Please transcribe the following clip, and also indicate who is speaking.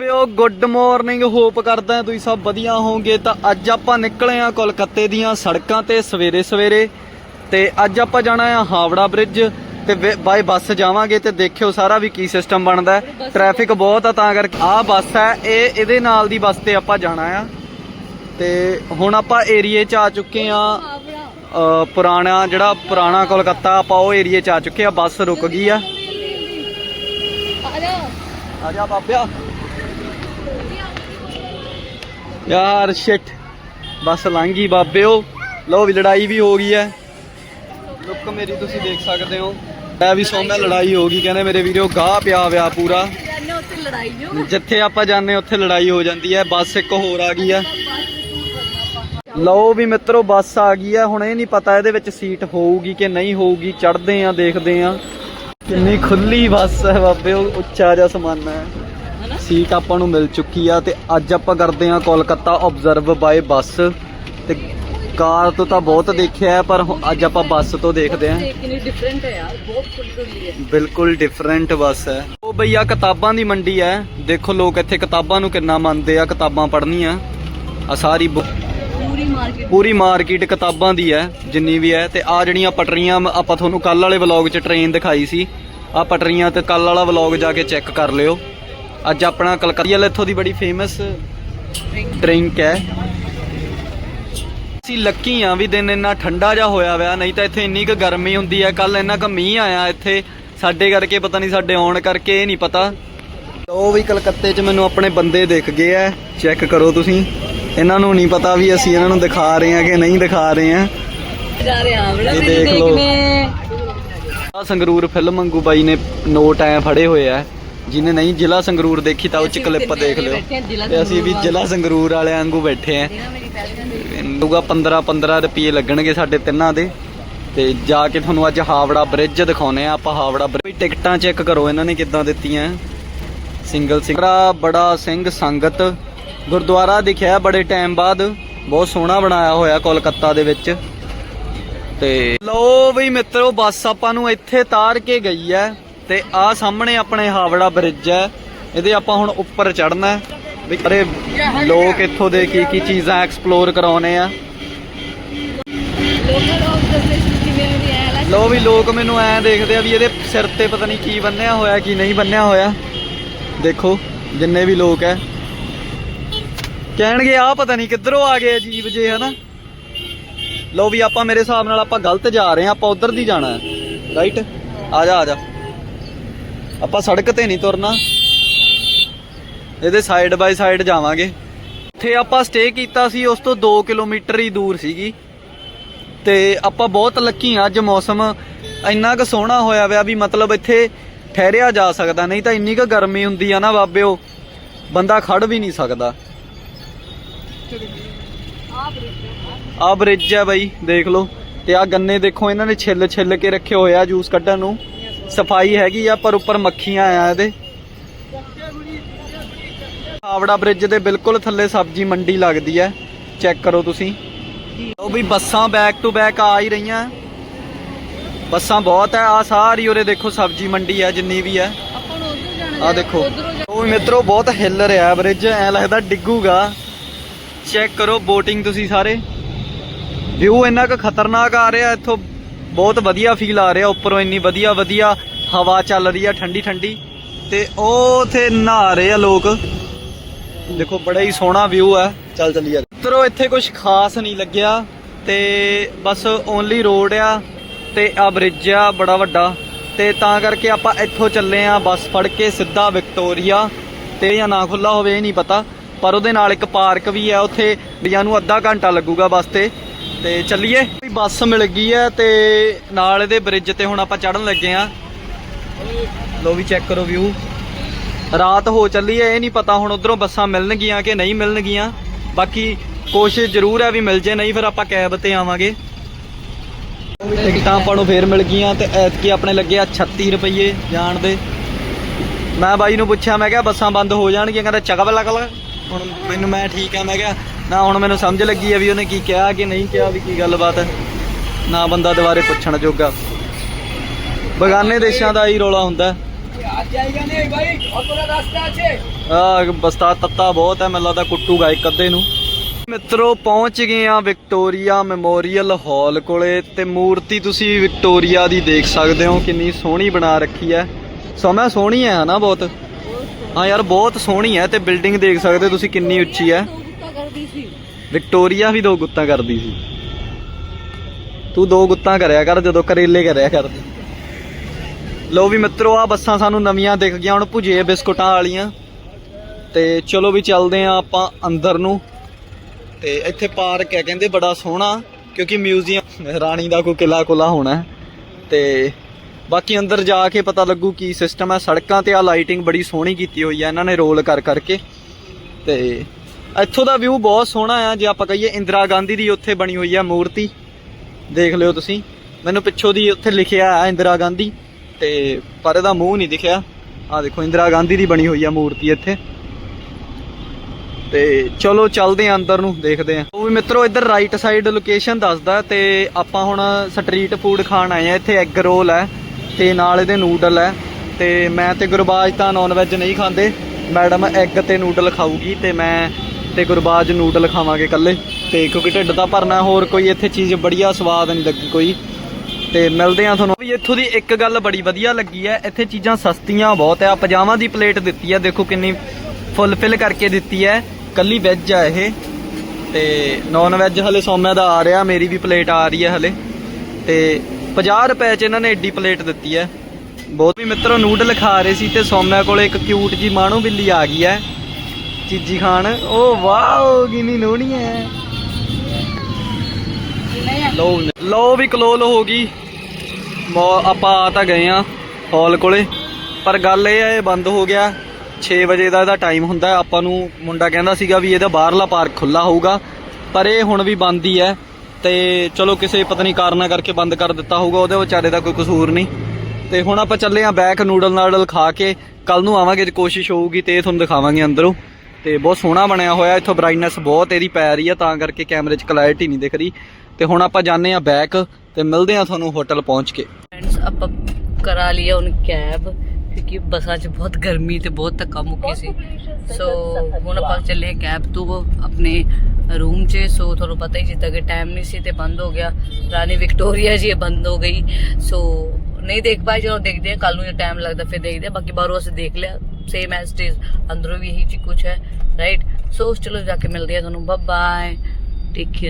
Speaker 1: ਪਿਓ good morning hop ਕਰਦਾ ਹਾਂ ਤੁਸੀਂ ਸਭ ਵਧੀਆ ਹੋਵੋਗੇ। ਤਾਂ ਅੱਜ ਆਪਾਂ ਨਿਕਲੇ ਆ ਕੋਲਕਾਤੇ ਦੀਆਂ ਸੜਕਾਂ ਤੇ ਸਵੇਰੇ ਸਵੇਰੇ ਤੇ ਅੱਜ ਆਪਾਂ ਜਾਣਾ ਆ ਹਾਵੜਾ ਬ੍ਰਿਜ ਤੇ ਬਾਈ ਬੱਸ ਜਾਵਾਂਗੇ ਤੇ ਦੇਖਿਓ ਸਾਰਾ ਵੀ ਕੀ ਸਿਸਟਮ ਬਣਦਾ ਹੈ। ਟ੍ਰੈਫਿਕ ਬਹੁਤ ਆ ਤਾਂ ਕਰਕੇ ਆਹ ਬੱਸ ਹੈ ਇਹ ਇਹਦੇ ਨਾਲ ਦੀ ਬੱਸ ਤੇ ਆਪਾਂ ਜਾਣਾ ਆ ਤੇ ਹੁਣ ਆਪਾਂ ਏਰੀਏ 'ਚ ਆ ਚੁੱਕੇ ਆ ਪੁਰਾਣਾ ਜਿਹੜਾ ਪੁਰਾਣਾ ਕੋਲਕਾਤਾ ਆਪਾਂ ਉਹ ਏਰੀਏ 'ਚ ਆ ਚੁੱਕੇ ਆ ਬੱਸ ਰੁਕ ਗਈ ਆ। ਆ ਜਾ ਬਾਬਿਆ। ਯਾਰ ਸ਼ਿਟ ਬਸ ਲੰਘ ਬਾਬਿਓ। ਲੋ ਵੀ ਲੜਾਈ ਵੀ ਹੋ ਗਈ ਹੈ। ਲੁੱਕ ਮੇਰੀ ਤੁਸੀਂ ਦੇਖ ਸਕਦੇ ਹੋ। ਮੈਂ ਵੀ ਸੌਮਿਆ ਲੜਾਈ ਹੋ ਗਈ, ਕਹਿੰਦੇ ਮੇਰੇ ਵੀਡੀਓ ਗਾਹ ਪਿਆ ਵਿਆ ਪੂਰਾ। ਜਿੱਥੇ ਆਪਾਂ ਜਾਂਦੇ, ਉੱਥੇ ਲੜਾਈ ਹੋ ਜਾਂਦੀ ਹੈ, ਬੱਸ ਇੱਕ ਹੋਰ ਆ ਗਈ ਹੈ। ਲਓ ਵੀ ਮਿੱਤਰੋ, ਬੱਸ ਆ ਗਈ ਹੈ। ਹੁਣ ਇਹ ਨਹੀਂ ਪਤਾ ਇਹਦੇ ਵਿੱਚ ਸੀਟ ਹੋਊਗੀ ਕਿ ਨਹੀਂ ਹੋਊਗੀ। ਚੜਦੇ ਆ ਦੇਖਦੇ ਆ ਕਿੰਨੀ ਖੁੱਲੀ ਬੱਸ ਹੈ ਬਾਬੇ ਉਹ ਉੱਚਾ ਜਿਹਾ ਸਮਾਨਾ ਹੈ। ਸੀਟ ਆਪਾਂ ਨੂੰ ਮਿਲ ਚੁੱਕੀ ਆ ਤੇ ਅੱਜ ਆਪਾਂ ਕਰਦੇ ਆ ਕੋਲਕਾਤਾ ਆਬਜ਼ਰਵ ਬਾਏ ਬੱਸ। ਤੇ ਕਾਰ ਤੋਂ ਤਾਂ ਬਹੁਤ ਦੇਖਿਆ ਪਰ ਅੱਜ ਆਪਾਂ ਬੱਸ ਤੋਂ ਦੇਖਦੇ ਆ
Speaker 2: ਕਿੰਨੀ ਡਿਫਰੈਂਟ ਹੈ ਯਾਰ ਬਹੁਤ ਖੁੱਲੀ ਖੁੱਲੀ ਹੈ।
Speaker 1: ਬਿਲਕੁਲ ਡਿਫਰੈਂਟ ਬੱਸ ਹੈ। ਉਹ ਭਈਆ ਕਿਤਾਬਾਂ ਦੀ ਮੰਡੀ ਹੈ। ਦੇਖੋ ਲੋਕ ਇੱਥੇ ਕਿਤਾਬਾਂ ਨੂੰ ਕਿੰਨਾ ਮੰਨਦੇ ਆ ਕਿਤਾਬਾਂ ਪੜ੍ਹਨੀਆਂ। ਆ ਸਾਰੀ
Speaker 2: ਪੂਰੀ ਮਾਰਕੀਟ।
Speaker 1: ਪੂਰੀ ਮਾਰਕੀਟ ਕਿਤਾਬਾਂ ਦੀ ਹੈ ਜਿੰਨੀ ਵੀ ਹੈ। ਤੇ ਆ ਜਿਹੜੀਆਂ ਪਟਰੀਆਂ ਆਪਾਂ ਤੁਹਾਨੂੰ ਕੱਲ ਵਾਲੇ ਵਲੌਗ 'ਚ ਟ੍ਰੇਨ ਦਿਖਾਈ ਸੀ। ਆ ਪਟਰੀਆਂ ਤੇ ਕੱਲ ਵਾਲਾ ਵਲੌਗ ਜਾ ਕੇ ਚੈੱਕ ਕਰ ਲਿਓ। ਅੱਜ ਆਪਣਾ ਕਲਕੱਤਾ ਵਾਲਾ ਇੱਥੋਂ ਦੀ ਬੜੀ ਫੇਮਸ ਡਰਿੰਕ ਹੈ। ਅਸੀਂ ਲੱਕੀ ਆ ਵੀ ਦਿਨ ਇੰਨਾ ਠੰਡਾ ਜਿਹਾ ਹੋਇਆ ਹੋਇਆ ਨਹੀਂ ਤਾਂ ਇੱਥੇ ਇੰਨੀ ਕੁ ਗਰਮੀ ਹੁੰਦੀ ਹੈ। ਕੱਲ ਇੰਨਾ ਕੁ ਮੀਂਹ ਆਇਆ ਇੱਥੇ ਸਾਡੇ ਕਰਕੇ ਪਤਾ ਨਹੀਂ ਸਾਡੇ ਆਉਣ ਕਰਕੇ ਇਹ ਨਹੀਂ ਪਤਾ। ਉਹ ਵੀ ਕਲਕੱਤੇ 'ਚ ਮੈਨੂੰ ਆਪਣੇ ਬੰਦੇ ਦਿਖ ਗਏ ਐ ਚੈੱਕ ਕਰੋ ਤੁਸੀਂ। ਇਹਨਾਂ ਨੂੰ ਨਹੀਂ ਪਤਾ ਵੀ ਅਸੀਂ ਇਹਨਾਂ ਨੂੰ ਦਿਖਾ ਰਹੇ ਹਾਂ ਕਿ ਨਹੀਂ ਦਿਖਾ ਰਹੇ ਹਾਂ।
Speaker 2: ਜਾ ਰਹੇ ਆ ਬੜਾ। ਦੇਖਨੇ
Speaker 1: ਆ ਸੰਗਰੂਰ ਫਿਲਮ ਵਾਂਗੂ ਬਾਈ ਨੇ ਨੋਟ ਐ ਫੜੇ ਹੋਏ ਆ। ਜਿਹਨੇ ਨਹੀਂ ਜ਼ਿਲ੍ਹਾ ਸੰਗਰੂਰ ਦੇਖੀ ਤਾਂ ਉਹ ਚ ਕਲਿੱਪ ਦੇਖ ਲਿਓ। ਤੇ ਅਸੀਂ ਵੀ ਜ਼ਿਲ੍ਹਾ ਸੰਗਰੂਰ ਵਾਲਿਆਂ ਵਾਂਗੂ ਬੈਠੇ ਆ ਦੂਗਾ 15 15 ਰੁਪਏ ਲੱਗਣਗੇ ਸਾਡੇ ਤਿੰਨਾਂ ਦੇ। ਤੇ ਜਾ ਕੇ ਤੁਹਾਨੂੰ ਅੱਜ ਹਾਵੜਾ ਬ੍ਰਿਜ ਦਿਖਾਉਨੇ ਆ ਆਪਾਂ ਹਾਵੜਾ ਬ੍ਰਿਜ ਟਿਕਟਾਂ ਚੈੱਕ ਕਰੋ ਇਹਨਾਂ ਨੇ ਕਿੱਦਾਂ ਦਿੱਤੀਆਂ। ਸਿੰਗਲ ਸਿੰਗਰਾ ਬੜਾ ਸਿੰਘ ਸੰਗਤ। ਗੁਰਦੁਆਰਾ ਦਿਖਿਆ ਬੜੇ ਟਾਈਮ ਬਾਅਦ। ਬਹੁਤ ਸੋਹਣਾ ਬਣਾਇਆ ਹੋਇਆ ਕੋਲਕਾਤਾ ਦੇ ਵਿੱਚ। ਤੇ ਲੋ ਵੀ ਮਿੱਤਰੋ ਬੱਸ ਆਪਾਂ ਨੂੰ ਇੱਥੇ ਤਾਰ ਕੇ ਗਈ ਹੈ। ਤੇ ਆ ਸਾਹਮਣੇ ਆਪਣੇ ਹਾਵੜਾ ਬ੍ਰਿਜ ਹੈ। ਇਹਦੇ ਆਪਾਂ ਹੁਣ ਉੱਪਰ ਚੜਨਾ ਹੈ। ਵੀ ਅਰੇ ਲੋਕ ਇੱਥੋਂ ਦੇ ਕੀ ਕੀ ਚੀਜ਼ਾਂ ਐਕਸਪਲੋਰ ਕਰਾਉਣੇ ਆ।
Speaker 2: ਵੀ ਲੋ
Speaker 1: ਵੀ ਲੋਕ ਮੈਨੂੰ ਐ ਦੇਖਦੇ ਆ ਵੀ ਇਹਦੇ ਸਿਰ ਤੇ ਪਤਾ ਨਹੀਂ ਕੀ ਬੰਨਿਆ ਹੋਇਆ, ਕੀ ਨਹੀਂ ਬੰਨਿਆ ਹੋਇਆ। ਦੇਖੋ, ਜਿੰਨੇ ਵੀ ਲੋਕ ਐ। ਕਹਿਣਗੇ ਆ ਪਤਾ ਨਹੀਂ ਕਿੱਧਰੋਂ ਆ ਗਏ ਅਜੀਬ ਜੇ ਹਨਾ? ਲੋ ਵੀ ਆਪਾਂ ਮੇਰੇ ਹਿਸਾਬ ਨਾਲ ਆਪਾਂ ਗਲਤ ਜਾ ਰਹੇ ਆ, ਆਪਾਂ ਉਧਰ ਦੀ ਜਾਣਾ ਹੈ। ਰਾਈਟ ਆ ਜਾ ਆ ਜਾ। ਆਪਾਂ ਸੜਕ ਤੇ ਨਹੀਂ ਤੁਰਨਾ। ਇਹਦੇ ਸਾਈਡ ਬਾਈ ਸਾਈਡ ਜਾਵਾਂਗੇ। ਇੱਥੇ ਆਪਾਂ ਸਟੇ ਕੀਤਾ ਸੀ, ਉਸ ਤੋਂ 2 ਕਿਲੋਮੀਟਰ ਹੀ ਦੂਰ ਸੀਗੀ। ਤੇ ਆਪਾਂ ਬਹੁਤ ਲੱਕੀ ਆ ਅੱਜ ਮੌਸਮ ਇੰਨਾ ਕੁ ਸੋਹਣਾ ਹੋਇਆ ਵਿਆ ਵੀ ਮਤਲਬ ਇੱਥੇ ਠਹਿਰਿਆ ਜਾ ਸਕਦਾ, ਨਹੀਂ ਤਾਂ ਇੰਨੀ ਕੁ ਗਰਮੀ ਹੁੰਦੀ ਆ ਨਾ ਬਾਬਿਓ। ਬੰਦਾ ਖੜ ਵੀ ਨਹੀਂ ਸਕਦਾ। ਆ ਬ੍ਰਿਜ ਹੈ ਬਾਈ, ਦੇਖ ਲਓ। ਤੇ ਆ ਗੰਨੇ ਦੇਖੋ, ਇਹਨਾਂ ਨੇ ਛਿੱਲ ਛਿੱਲ ਕੇ ਰੱਖੇ ਹੋਏ ਆ ਜੂਸ ਕੱਢਣ ਨੂੰ। ਸਫ਼ਾਈ ਹੈਗੀ ਆ, ਪਰ ਉੱਪਰ ਮੱਖੀਆਂ ਆ ਇਹਦੇ। ਆਵੜਾ ਬ੍ਰਿਜ ਦੇ ਬਿਲਕੁਲ ਥੱਲੇ ਸਬਜ਼ੀ ਮੰਡੀ ਲੱਗਦੀ ਹੈ ਚੈੱਕ ਕਰੋ ਤੁਸੀਂ। ਉਹ ਵੀ ਬੱਸਾਂ ਬੈਕ ਟੂ ਬੈਕ ਆ ਹੀ ਰਹੀਆਂ। ਬੱਸਾਂ ਬਹੁਤ ਹੈ ਆ ਸਾਰੀ ਉਰੇ ਦੇਖੋ ਸਬਜ਼ੀ ਮੰਡੀ ਹੈ ਜਿੰਨੀ ਵੀ ਹੈ
Speaker 2: ਆਪਾਂ
Speaker 1: ਆ ਦੇਖੋ। ਉਹ ਵੀ ਮਿੱਤਰੋ, ਬਹੁਤ ਹਿੱਲ ਰਿਹਾ ਬ੍ਰਿਜ ਐ ਲੱਗਦਾ ਡਿੱਗੂਗਾ। ਚੈੱਕ ਕਰੋ ਬੋਟਿੰਗ ਤੁਸੀਂ ਸਾਰੇ। ਵਿਊ ਇੰਨਾ ਕੁ ਖਤਰਨਾਕ ਆ ਰਿਹਾ ਇੱਥੋਂ ਬਹੁਤ ਵਧੀਆ ਫੀਲ ਆ ਰਿਹਾ ਉੱਪਰੋਂ ਇੰਨੀ ਵਧੀਆ ਵਧੀਆ ਹਵਾ ਚੱਲ ਰਹੀ ਆ ਠੰਡੀ ਠੰਡੀ। ਤੇ ਉਹ ਉਥੇ ਨਹਾ ਰਹੇ ਆ ਲੋਕ। ਦੇਖੋ ਬੜਾ ਹੀ ਸੋਹਣਾ ਵਿਊ ਹੈ ਚੱਲ ਚੱਲੀਏ। ਮਿੱਤਰੋ ਇੱਥੇ ਕੁਝ ਖਾਸ ਨਹੀਂ ਲੱਗਿਆ। ਤੇ ਬਸ ਓਨਲੀ ਰੋਡ ਆ ਤੇ ਆ ਬ੍ਰਿਜ ਆ ਬੜਾ ਵੱਡਾ। ਤੇ ਤਾਂ ਕਰਕੇ ਆਪਾਂ ਇੱਥੋਂ ਚੱਲੇ ਆ ਬੱਸ ਫੜ ਕੇ ਸਿੱਧਾ ਵਿਕਟੋਰੀਆ। ਤੇ ਜਾਂ ਨਾ ਖੁੱਲਾ ਹੋਵੇ ਇਹ ਨਹੀਂ ਪਤਾ। ਪਰ ਉਹਦੇ ਨਾਲ ਇੱਕ ਪਾਰਕ ਵੀ ਹੈ ਉੱਥੇ ਬਿਆਂ ਨੂੰ ਅੱਧਾ ਘੰਟਾ ਲੱਗੂਗਾ ਬੱਸ ਤੇ। ਤੇ ਚੱਲੀਏ। ਬੱਸ ਮਿਲ ਗਈ ਹੈ ਤੇ ਨਾਲ ਇਹਦੇ ਬ੍ਰਿਜ ਤੇ ਹੁਣ ਆਪਾਂ ਚੜਨ ਲੱਗੇ ਆ। ਲੋ ਵੀ ਚੈੱਕ ਕਰੋ ਵਿਊ ਰਾਤ ਹੋ ਚੱਲੀ ਹੈ ਇਹ ਨਹੀਂ ਪਤਾ ਹੁਣ ਉਧਰੋਂ ਬੱਸਾਂ ਮਿਲਣਗੀਆਂ ਕਿ ਨਹੀਂ ਮਿਲਣਗੀਆਂ। ਬਾਕੀ ਕੋਸ਼ਿਸ਼ ਜ਼ਰੂਰ ਹੈ ਵੀ ਮਿਲ ਜੇ, ਨਹੀਂ ਫਿਰ ਆਪਾਂ ਕੈਬ ਤੇ ਆਵਾਂਗੇ। ਟਿਕਟਾਂ ਆਪਾਂ ਨੂੰ ਫੇਰ ਮਿਲ ਗਈਆਂ ਤੇ ਐਤਕੀ ਆਪਣੇ ਲੱਗੇ ਆ 36 ਰੁਪਏ ਜਾਣ ਦੇ। ਮੈਂ ਬਾਈ ਨੂੰ ਪੁੱਛਿਆ, ਮੈਂ ਕਿਹਾ ਬੱਸਾਂ ਬੰਦ ਹੋ ਜਾਣਗੀਆਂ, ਕਹਿੰਦਾ ਚਗਾ ਬਲਾ ਕਲਾ। ਹੁਣ ਮੈਨੂੰ ਮੈਂ ਠੀਕ ਆ, ਮੈਂ ਕਿਹਾ ਨਾ ਹੁਣ ਮੈਨੂੰ ਸਮਝ ਲੱਗੀ ਆ ਵੀ ਉਹਨੇ ਕੀ ਕਿਹਾ ਕਿ ਨਹੀਂ ਕਿਹਾ ਵੀ ਕੀ ਗੱਲਬਾਤ ਹੈ। ਨਾ ਬੰਦਾ ਦੁਬਾਰੇ ਪੁੱਛਣ ਜੋਗਾ। ਬਗਾਨੇ ਦੇਸ਼ਾਂ ਦਾ ਹੀ ਰੋਲਾ ਹੁੰਦਾ ਆ ਬਸਤਾ ਤੱਤਾ ਬਹੁਤ ਹੈ ਮੈਨੂੰ ਲੱਗਦਾ ਕੁੱਟੂਗਾ ਇੱਕ ਅੱਧੇ ਨੂੰ। ਮਿੱਤਰੋ ਪਹੁੰਚ ਗਏ ਆ ਵਿਕਟੋਰੀਆ ਮੈਮੋਰੀਅਲ ਹਾਲ ਕੋਲੇ ਤੇ ਮੂਰਤੀ ਤੁਸੀਂ ਵਿਕਟੋਰੀਆ ਦੀ ਦੇਖ ਸਕਦੇ ਹੋ ਕਿੰਨੀ ਸੋਹਣੀ ਬਣਾ ਰੱਖੀ ਹੈ। ਸਮਾਂ ਸੋਹਣੀ ਹੈ ਨਾ ਬਹੁਤ? ਹਾਂ ਯਾਰ ਬਹੁਤ ਸੋਹਣੀ ਹੈ ਤੇ ਬਿਲਡਿੰਗ ਦੇਖ ਸਕਦੇ ਤੁਸੀਂ ਕਿੰਨੀ ਉੱਚੀ ਹੈ।
Speaker 2: ਕਰਦੀ ਸੀ।
Speaker 1: ਵਿਕਟੋਰੀਆ ਵੀ ਦੋ ਗੁੱਤਾਂ ਕਰਦੀ ਸੀ। ਤੂੰ ਦੋ ਗੁੱਤਾਂ ਕਰਿਆ ਕਰ, ਜਦੋਂ ਕਰੇਲੇ ਕਰਿਆ ਕਰਦੀ ਲੋ ਵੀ ਮਿੱਤਰੋ ਆ ਬੱਸਾਂ ਸਾਨੂੰ ਨਵੀਆਂ ਦਿਖ ਗਈਆਂ, ਹੁਣ ਭੁਜੇ ਬਿਸਕੁਟਾਂ ਵਾਲੀਆਂ। ਤੇ ਚਲੋ ਵੀ ਚੱਲਦੇ ਆ ਆਪਾਂ ਅੰਦਰ ਨੂੰ। ਤੇ ਇੱਥੇ ਪਾਰਕ ਹੈ, ਕਹਿੰਦੇ ਬੜਾ ਸੋਹਣਾ, ਕਿਉਂਕਿ ਮਿਊਜ਼ੀਅਮ, ਰਾਣੀ ਦਾ ਕੋਈ ਕਿਲਾ ਕੁਲਾ ਹੋਣਾ ਤੇ ਬਾਕੀ ਅੰਦਰ ਜਾ ਕੇ ਪਤਾ ਲੱਗੂ ਕੀ ਸਿਸਟਮ ਹੈ। ਸੜਕਾਂ ਤੇ ਆ ਲਾਈਟਿੰਗ ਬੜੀ ਸੋਹਣੀ ਕੀਤੀ ਹੋਈ ਹੈ, ਇਹਨਾਂ ਨੇ ਰੋਲ ਕਰ ਕਰਕੇ। ਤੇ ਇੱਥੋਂ ਦਾ ਵਿਊ ਬਹੁਤ ਸੋਹਣਾ ਆ, ਜੇ ਆਪਾਂ ਕਹੀਏ ਇੰਦਰਾ ਗਾਂਧੀ ਦੀ ਉੱਥੇ ਬਣੀ ਹੋਈ ਆ ਮੂਰਤੀ। ਦੇਖ ਲਿਓ ਤੁਸੀਂ। ਮੈਨੂੰ ਪਿੱਛੋਂ ਦੀ ਉੱਥੇ ਲਿਖਿਆ ਆ ਇੰਦਰਾ ਗਾਂਧੀ, ਤੇ ਪਰ ਇਹਦਾ ਮੂੰਹ ਨਹੀਂ ਦਿਖਿਆ। ਆ ਦੇਖੋ, ਇੰਦਰਾ ਗਾਂਧੀ ਦੀ ਬਣੀ ਹੋਈ ਆ ਮੂਰਤੀ ਇੱਥੇ। ਤੇ ਚਲੋ, ਚੱਲਦੇ ਆ ਅੰਦਰ ਨੂੰ, ਦੇਖਦੇ ਆ। ਉਹ ਵੀ ਮਿੱਤਰੋ, ਇੱਧਰ ਰਾਈਟ ਸਾਈਡ ਲੋਕੇਸ਼ਨ ਦੱਸਦਾ, ਤੇ ਆਪਾਂ ਹੁਣ ਸਟਰੀਟ ਫੂਡ ਖਾਣ ਆਏ ਆ। ਇੱਥੇ ਐਗ ਰੋਲ ਹੈ ਤੇ ਨਾਲ ਇਹਦੇ ਨੂਡਲ ਹੈ ਤੇ ਮੈਂ ਤੇ ਗੁਰਬਾਜ ਤਾਂ ਨਾਨ ਵੈਜ ਨਹੀਂ ਖਾਂਦੇ। ਮੈਡਮ ਐਗ ਤੇ ਨੂਡਲ ਖਾਊਗੀ, ਤੇ ਮੈਂ ਤੇ ਗੁਰਬਾਜ ਨੂਡਲ ਖਾਵਾਂਗੇ ਇਕੱਲੇ। ਤੇ ਕਿਉਂਕਿ ਢਿੱਡ ਦਾ ਭਰਨਾ, ਹੋਰ ਕੋਈ ਇੱਥੇ ਚੀਜ਼ ਬੜੀਆ ਸਵਾਦ ਨਹੀਂ ਲੱਗੀ ਕੋਈ। ਤੇ ਮਿਲਦੇ ਆ ਤੁਹਾਨੂੰ। ਵੀ ਇੱਥੋਂ ਦੀ ਇੱਕ ਗੱਲ ਬੜੀ ਵਧੀਆ ਲੱਗੀ ਹੈ, ਇੱਥੇ ਚੀਜ਼ਾਂ ਸਸਤੀਆਂ ਬਹੁਤ ਆ ਪਜਾਮਾ ਦੀ ਪਲੇਟ ਦਿੱਤੀ ਹੈ, ਦੇਖੋ ਕਿੰਨੀ ਫੁੱਲ ਫਿਲ ਕਰਕੇ ਦਿੱਤੀ ਹੈ। ਕੱਲੀ ਵੈਜ ਆ ਇਹ। ਤੇ ਨਾਨ ਵੈਜ ਹਲੇ ਸੌਮਿਆ ਦਾ ਆ ਰਿਹਾ, ਮੇਰੀ ਵੀ ਪਲੇਟ ਆ ਰਹੀ ਹੈ ਹਲੇ। ਤੇ 50 ਰੁਪਏ ਚ ਇਹਨਾਂ ਨੇ ਏਡੀ ਪਲੇਟ ਦਿੱਤੀ ਹੈ। ਬਹੁਤ ਵੀ ਮਿੱਤਰੋ ਨੂਡਲ ਖਾ ਰਹੇ ਸੀ ਤੇ ਸੌਮਿਆ ਕੋਲੇ ਇੱਕ ਕਿਊਟ ਜੀ ਮਾਣੋ ਬਿੱਲੀ ਆ ਗਈ ਹੈ। ਚੀਜੀ ਖਾਣ। ਓ ਵਾਓ ਕਿੰਨੀ ਨੋਹਣੀ ਹੈ ਲੋ ਲੋ ਵੀ ਕਲੋਲ ਹੋ ਗਈ। ਆਪਾਂ ਆ ਤਾਂ ਗਏ ਆ ਹਾਲ ਕੋਲੇ। ਪਰ ਗੱਲ ਇਹ ਹੈ ਬੰਦ ਹੋ ਗਿਆ। 6 ਵਜੇ ਦਾ ਇਹਦਾ ਟਾਈਮ ਹੁੰਦਾ ਆਪਾਂ ਨੂੰ ਮੁੰਡਾ ਕਹਿੰਦਾ ਸੀਗਾ ਵੀ ਇਹਦਾ ਬਾਹਰਲਾ ਪਾਰਕ ਖੁੱਲਾ ਹੋਊਗਾ। ਪਰ ਇਹ ਹੁਣ ਵੀ ਬੰਦ ਹੀ ਹੈ। ਤੇ ਚਲੋ ਕਿਸੇ ਪਤਾ ਨਹੀਂ ਕਾਰਨਾਂ ਕਰਕੇ ਬੰਦ ਕਰ ਦਿੱਤਾ ਹੋਊਗਾ। ਉਹਦੇ ਵਿਚਾਰੇ ਦਾ ਕੋਈ ਕਸੂਰ ਨਹੀਂ। ਤੇ ਹੁਣ ਆਪਾਂ ਚੱਲੇ ਆ ਬੈਕ ਨੂਡਲ ਨਾਡਲ ਖਾ ਕੇ। ਕੱਲ ਨੂੰ ਆਵਾਂਗੇ ਕੋਸ਼ਿਸ਼ ਹੋਊਗੀ ਤੇ ਇਹ ਤੁਹਾਨੂੰ ਦਿਖਾਵਾਂਗੇ ਅੰਦਰੋਂ। ਤੇ ਬਹੁਤ ਸੋਹਣਾ ਬਣਿਆ ਹੋਇਆ, ਇੱਥੋਂ ਬ੍ਰਾਈਟਨੈਸ ਬਹੁਤ ਇਹਦੀ ਪੈ ਰਹੀ ਆ, ਤਾਂ ਕਰਕੇ ਕੈਮਰੇ 'ਚ ਕਲੈਰਿਟੀ ਨਹੀਂ ਦਿਖ ਰਹੀ। ਤੇ ਹੁਣ ਆਪਾਂ ਜਾਂਦੇ ਆ ਬੈਕ ਤੇ ਮਿਲਦੇ ਆ ਤੁਹਾਨੂੰ ਹੋਟਲ ਪਹੁੰਚ ਕੇ।
Speaker 2: ਫਰੈਂਡਸ ਆਪਾਂ ਕਰਾ ਲਿਆ ਉਹਨ ਕੈਬ ਕਿਉਂਕਿ ਬੱਸਾਂ 'ਚ ਬਹੁਤ ਗਰਮੀ ਤੇ ਬਹੁਤ ਧੱਕਾ ਮੁੱਕੀ ਸੀ। ਸੋ ਹੁਣ ਆਪਾਂ ਚੱਲੇ ਕੈਬ ਤੋਂ ਆਪਣੇ ਰੂਮ 'ਚ ਸੋ ਤੁਹਾਨੂੰ ਪਤਾ ਹੀ ਜਿੱਦਾਂ ਕਿ ਟਾਈਮ ਨਹੀਂ ਸੀ ਤੇ ਬੰਦ ਹੋ ਗਿਆ। ਰਾਣੀ ਵਿਕਟੋਰੀਆ ਜੀ ਇਹ ਬੰਦ ਹੋ ਗਈ। ਸੋ ਨਹੀਂ ਦੇਖ ਪਾਏ, ਜਦੋਂ ਦੇਖਦੇ ਆ ਕੱਲ ਨੂੰ ਜੇ ਟਾਈਮ ਲੱਗਦਾ ਫਿਰ ਦੇਖਦੇ ਆ ਬਾਕੀ ਬਾਹਰੋਂ ਅਸੀਂ ਦੇਖ ਲਿਆ। ਸੇਮ ਐਸ ਇਟ ਇਜ਼ ਅੰਦਰੋਂ ਵੀ ਇਹੀ ਜੀ ਕੁਝ ਹੈ ਰਾਈਟ ਸੋ ਚਲੋ ਜਾ ਕੇ ਮਿਲਦੇ ਆ ਤੁਹਾਨੂੰ ਬਾਏ ਬਾਏ ਟੇਕ ਕੇਅਰ